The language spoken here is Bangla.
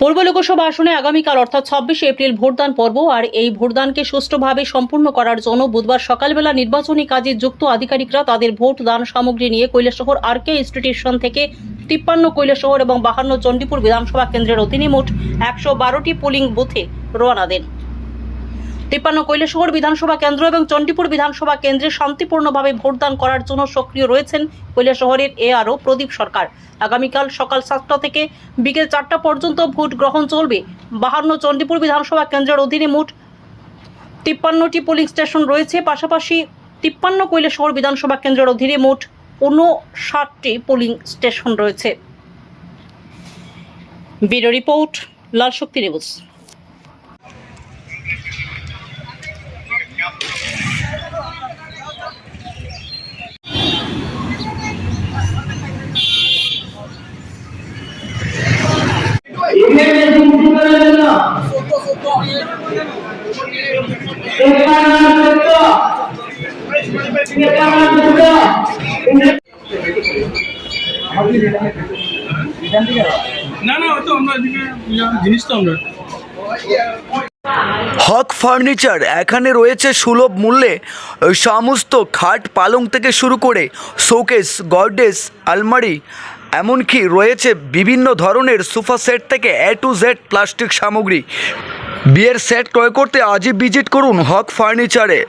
পূর্ব লোকসভা আসনে আগামীকাল, অর্থাৎ ছাব্বিশে এপ্রিল, ভোটদান পর্ব। আর এই ভোটদানকে সুষ্ঠুভাবে সম্পূর্ণ করার জন্য বুধবার সকালবেলা নির্বাচনী কাজে যুক্ত আধিকারিকরা তাদের ভোট দান সামগ্রী নিয়ে কৈলাসহর আর কে ইনস্টিটিউশন থেকে তিপ্পান্ন কৈলাসহর এবং বাহান্ন চণ্ডীপুর বিধানসভা কেন্দ্রের অধীনে মোট একশো বারোটি পোলিং বুথে রওনা দেন। তিপ্পান্ন কৈলাসহর বিধানসভা কেন্দ্র এবং চণ্ডীপুর বিধানসভা কেন্দ্রে শান্তিপূর্ণভাবে ভোটদান করার জন্য সক্রিয় রয়েছেন কৈলাসহরের এআরও প্রদীপ সরকার। আগামীকাল সকাল সাতটা থেকে বিকেল চারটা পর্যন্ত ভোট গ্রহণ চলবে। বাহান্ন চণ্ডীপুর বিধানসভা কেন্দ্রের অধীনে মোট তিপ্পান্নটি পোলিং স্টেশন রয়েছে। পাশাপাশি তিপ্পান্ন কৈলাসহর বিধানসভা কেন্দ্রের অধীনে মোট ঊনষাটটি পোলিং স্টেশন রয়েছে। Bureau report Lal Shakti news. না না তো আমরা জিনিস তো আমরা। হক ফার্নিচার এখানে রয়েছে সুলভ মূল্যে সমস্ত খাট পালং থেকে শুরু করে শোকেস গডেস আলমারি, এমনকি রয়েছে বিভিন্ন ধরনের সোফা সেট থেকে এ টু জেড প্লাস্টিক সামগ্রী। বিয়ের সেট ক্রয় করতে আজই ভিজিট করুন হক ফার্নিচারে।